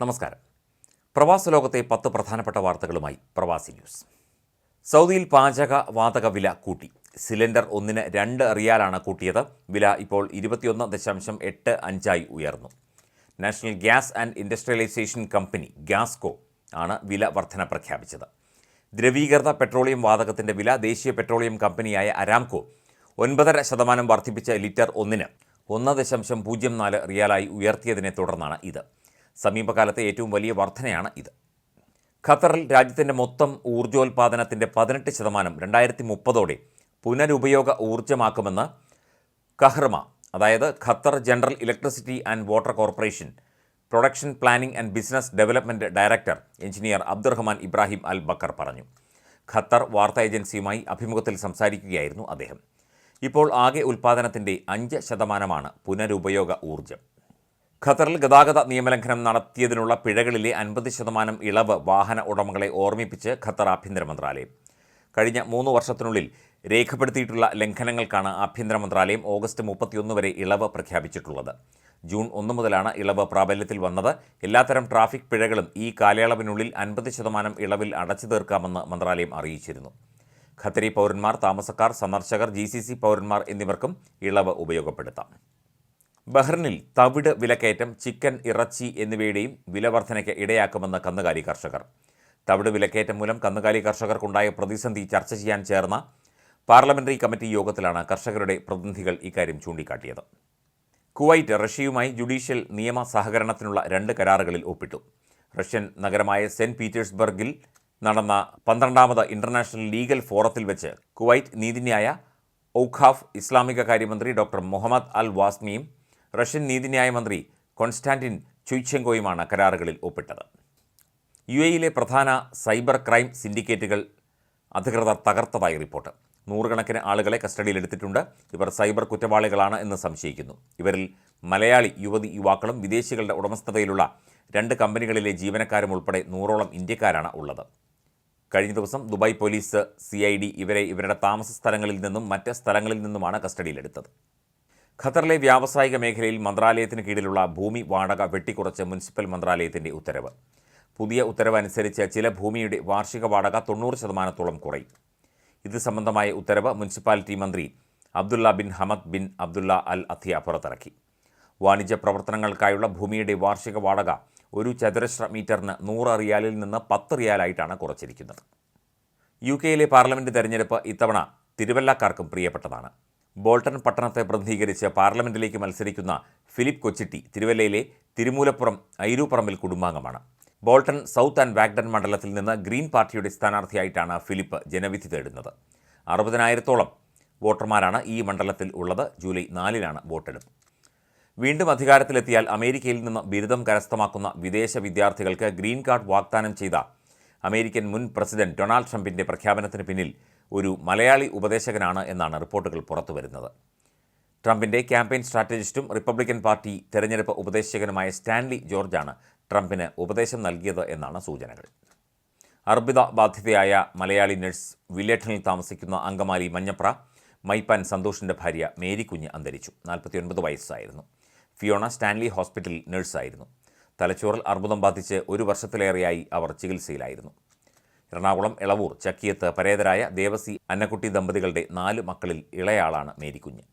നമസ്കാരം. പ്രവാസ ലോകത്തെ പത്ത് പ്രധാനപ്പെട്ട വാർത്തകളുമായി പ്രവാസി ന്യൂസ്. സൗദിയിൽ പാചക വാതക വില കൂട്ടി. സിലിണ്ടർ ഒന്നിന് രണ്ട് റിയാലാണ് കൂട്ടിയത്. വില ഇപ്പോൾ ഇരുപത്തിയൊന്ന് ദശാംശം എട്ട് അഞ്ചായി ഉയർന്നു. National gas and industrialisation company Gasco ആണ് വില വർധന പ്രഖ്യാപിച്ചത്. ദ്രവീകൃത പെട്രോളിയം വാതകത്തിന്റെ വില ദേശീയ പെട്രോളിയം കമ്പനിയായ അരാംകോ ഒൻപതര ശതമാനം വർദ്ധിപ്പിച്ച ലിറ്റർ ഒന്നിന് ഒന്ന് ദശാംശം പൂജ്യം നാല് റിയാലായി ഉയർത്തിയതിനെ തുടർന്നാണ് ഇത്. സമീപകാലത്തെ ഏറ്റവും വലിയ വർധനയാണ് ഇത്. ഖത്തറിൽ രാജ്യത്തിന്റെ മൊത്തം ഊർജോൽപാദനത്തിന്റെ പതിനെട്ട് ശതമാനം രണ്ടായിരത്തി മുപ്പതോടെ പുനരുപയോഗ ഊർജമാക്കുമെന്ന് കഹ്റമ അതായത് Qatar general electricity and water corporation production planning and business development director engineer Abdulrahman Ibrahim Al Bakr പറഞ്ഞു. ഖത്തർ വാർത്താ ഏജൻസിയുമായി അഭിമുഖത്തിൽ സംസാരിക്കുകയായിരുന്നു അദ്ദേഹം. ഇപ്പോൾ ആകെ ഉൽപ്പാദനത്തിന്റെ അഞ്ച് ശതമാനമാണ് പുനരുപയോഗ ഊർജം. ഖത്തറിൽ ഗതാഗത നിയമലംഘനം നടത്തിയതിനുള്ള പിഴകളിലെ അൻപത് ശതമാനം ഇളവ് വാഹന ഉടമകളെ ഓർമ്മിപ്പിച്ച് ഖത്തർ ആഭ്യന്തര മന്ത്രാലയം. കഴിഞ്ഞ മൂന്ന് വർഷത്തിനുള്ളിൽ രേഖപ്പെടുത്തിയിട്ടുള്ള ലംഘനങ്ങൾക്കാണ് ആഭ്യന്തര മന്ത്രാലയം ഓഗസ്റ്റ് മുപ്പത്തിയൊന്ന് വരെ ഇളവ് പ്രഖ്യാപിച്ചിട്ടുള്ളത്. ജൂൺ ഒന്ന് മുതലാണ് ഇളവ് പ്രാബല്യത്തിൽ വന്നത്. എല്ലാത്തരം ട്രാഫിക് പിഴകളും ഈ കാലയളവിനുള്ളിൽ അൻപത് ശതമാനം ഇളവിൽ അടച്ചു തീർക്കാമെന്ന് മന്ത്രാലയം അറിയിച്ചിരുന്നു. ഖത്തരി പൗരന്മാർ താമസക്കാർ സന്ദർശകർ ജി പൗരന്മാർ എന്നിവർക്കും ഇളവ് ഉപയോഗപ്പെടുത്താം. ബഹ്റിനിൽ തവിട് വിലക്കയറ്റം ചിക്കൻ ഇറച്ചി എന്നിവയുടെയും വിലവർധനയ്ക്ക് ഇടയാക്കുമെന്ന് കന്നുകാലി കർഷകർ. തവിട് വിലക്കയറ്റം മൂലം കന്നുകാലി കർഷകർക്കുണ്ടായ പ്രതിസന്ധി ചർച്ച ചെയ്യാൻ ചേർന്ന പാർലമെന്ററി കമ്മിറ്റി യോഗത്തിലാണ് കർഷകരുടെ പ്രതിനിധികൾ ഇക്കാര്യം ചൂണ്ടിക്കാട്ടിയത്. കുവൈറ്റ് റഷ്യയുമായി ജുഡീഷ്യൽ നിയമ സഹകരണത്തിനുള്ള രണ്ട് കരാറുകളിൽ ഒപ്പിട്ടു. റഷ്യൻ നഗരമായ സെന്റ് പീറ്റേഴ്സ്ബർഗിൽ നടന്ന പന്ത്രണ്ടാമത് ഇന്റർനാഷണൽ ലീഗൽ ഫോറത്തിൽ വെച്ച് കുവൈറ്റ് നീതിന്യായ ഔഖാഫ് ഇസ്ലാമിക കാര്യമന്ത്രി ഡോക്ടർ മുഹമ്മദ് അൽ വാസ്മിയും റഷ്യൻ നീതിന്യായ മന്ത്രി കോൺസ്റ്റാന്റിൻ ചുയ്ച്ചെങ്കോയുമാണ് കരാറുകളിൽ ഒപ്പിട്ടത്. യു എയിലെ പ്രധാന സൈബർ ക്രൈം സിൻഡിക്കേറ്റുകൾ അധികൃതർ തകർത്തതായി റിപ്പോർട്ട്. നൂറുകണക്കിന് ആളുകളെ കസ്റ്റഡിയിലെടുത്തിട്ടുണ്ട് ഇവർ സൈബർ കുറ്റവാളികളാണ് എന്ന് സംശയിക്കുന്നു. ഇവരിൽ മലയാളി യുവതി യുവാക്കളും വിദേശികളുടെ ഉടമസ്ഥതയിലുള്ള രണ്ട് കമ്പനികളിലെ ജീവനക്കാരും ഉൾപ്പെടെ നൂറോളം ഇന്ത്യക്കാരാണ് ഉള്ളത്. കഴിഞ്ഞ ദിവസം ദുബായ് പോലീസ് സി ഇവരെ ഇവരുടെ താമസ സ്ഥലങ്ങളിൽ നിന്നും മറ്റ് സ്ഥലങ്ങളിൽ നിന്നുമാണ് കസ്റ്റഡിയിലെടുത്തത്. ഖത്തറിലെ വ്യാവസായിക മേഖലയിൽ മന്ത്രാലയത്തിന് കീഴിലുള്ള ഭൂമി വാടക വെട്ടിക്കുറച്ച് മുനിസിപ്പൽ മന്ത്രാലയത്തിന്റെ ഉത്തരവ്. പുതിയ ഉത്തരവ് അനുസരിച്ച് ചില ഭൂമിയുടെ വാർഷിക വാടക തൊണ്ണൂറ് ശതമാനത്തോളം കുറയും. ഇത് സംബന്ധമായ ഉത്തരവ് മുനിസിപ്പാലിറ്റി മന്ത്രി Abdullah bin Hamad bin Abdullah Al Attiyah പുറത്തിറക്കി. വാണിജ്യ പ്രവർത്തനങ്ങൾക്കായുള്ള ഭൂമിയുടെ വാർഷിക വാടക ഒരു ചതുരശ്ര മീറ്ററിന് നൂറ് റിയാലിൽ നിന്ന് പത്ത് റിയാലായിട്ടാണ് കുറച്ചിരിക്കുന്നത്. യു കെയിലെ പാർലമെന്റ് തെരഞ്ഞെടുപ്പ് ഇത്തവണ തിരുവല്ലക്കാർക്കും പ്രിയപ്പെട്ടതാണ്. ബോൾട്ടൺ പട്ടണത്തെ പ്രതിനിധീകരിച്ച് പാർലമെന്റിലേക്ക് മത്സരിക്കുന്ന ഫിലിപ്പ് കൊച്ചിട്ടി തിരുവല്ലയിലെ തിരുമൂലപ്പുറം ഐരൂപ്പറമ്പിൽ കുടുംബാംഗമാണ്. ബോൾട്ടൺ സൗത്ത് ആൻഡ് വാഗ്ഡൺ മണ്ഡലത്തിൽ നിന്ന് ഗ്രീൻ പാർട്ടിയുടെ സ്ഥാനാർത്ഥിയായിട്ടാണ് ഫിലിപ്പ് ജനവിധി തേടുന്നത്. അറുപതിനായിരത്തോളം വോട്ടർമാരാണ് ഈ മണ്ഡലത്തിൽ ഉള്ളത്. ജൂലൈ നാലിനാണ് വോട്ടെടുപ്പ്. വീണ്ടും അധികാരത്തിലെത്തിയാൽ അമേരിക്കയിൽ നിന്ന് ബിരുദം കരസ്ഥമാക്കുന്ന വിദേശ വിദ്യാർത്ഥികൾക്ക് ഗ്രീൻ കാർഡ് വാഗ്ദാനം ചെയ്ത അമേരിക്കൻ മുൻ പ്രസിഡന്റ് ഡൊണാൾഡ് ട്രംപിന്റെ പ്രഖ്യാപനത്തിന് പിന്നിൽ ഒരു മലയാളി ഉപദേശകനാണ് എന്നാണ് റിപ്പോർട്ടുകൾ പുറത്തു വരുന്നത്. ട്രംപിന്റെ ക്യാമ്പയിൻ സ്ട്രാറ്റജിസ്റ്റും റിപ്പബ്ലിക്കൻ പാർട്ടി തെരഞ്ഞെടുപ്പ് ഉപദേശകനുമായ സ്റ്റാൻലി ജോർജാണ് ട്രംപിന് ഉപദേശം നൽകിയത് എന്നാണ് സൂചനകൾ. അർബുദ ബാധിതയായ മലയാളി നഴ്സ് വില്ലേട്ടനിൽ താമസിക്കുന്ന അങ്കമാലി മഞ്ഞപ്ര മൈപ്പാൻ സന്തോഷിന്റെ ഭാര്യ മേരി കുഞ്ഞ് അന്തരിച്ചു. നാൽപ്പത്തിയൊൻപത് വയസ്സായിരുന്നു. ഫിയോണ സ്റ്റാൻലി ഹോസ്പിറ്റലിൽ നഴ്സായിരുന്നു. തലച്ചോറിൽ അർബുദം ബാധിച്ച് ഒരു വർഷത്തിലേറെയായി അവർ ചികിത്സയിലായിരുന്നു. എറണാകുളം എളവൂർ ചക്കിയത്ത് പരേതരായ ദേവസി അന്നക്കുട്ടി ദമ്പതികളുടെ നാല് മക്കളിൽ ഇളയാളാണ് മേരിക്കുഞ്ഞ്.